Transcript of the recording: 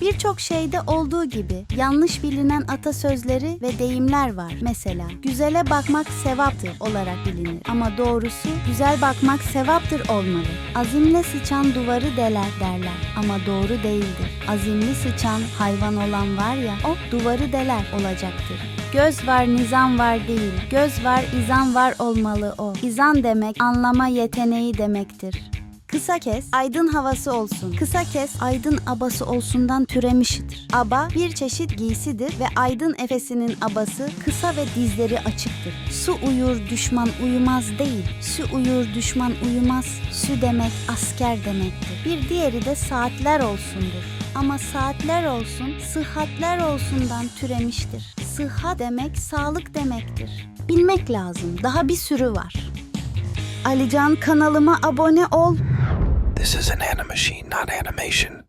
Birçok şeyde olduğu gibi yanlış bilinen atasözleri ve deyimler var. Mesela güzele bakmak sevaptır olarak bilinir. Ama doğrusu güzel bakmak sevaptır olmalı. Azimle sıçan duvarı deler derler. Ama doğru değildir. Azimli sıçan hayvan olan var ya o duvarı deler olacaktır. Göz var nizam var değil. Göz var izan var olmalı o. İzan demek anlama yeteneği demektir. Kısa kes, aydın havası olsun. Kısa kes, aydın abası olsundan türemiştir. Aba bir çeşit giysidir ve aydın efesinin abası kısa ve dizleri açıktır. Su uyur, düşman uyumaz değil. Su uyur, düşman uyumaz. Su demek asker demektir. Bir diğeri de saatler olsundur. Ama saatler olsun, sıhhatler olsundan türemiştir. Sıhhat demek sağlık demektir. Bilmek lazım. Daha bir sürü var. Alican kanalıma abone ol. This is an animachine, not animation.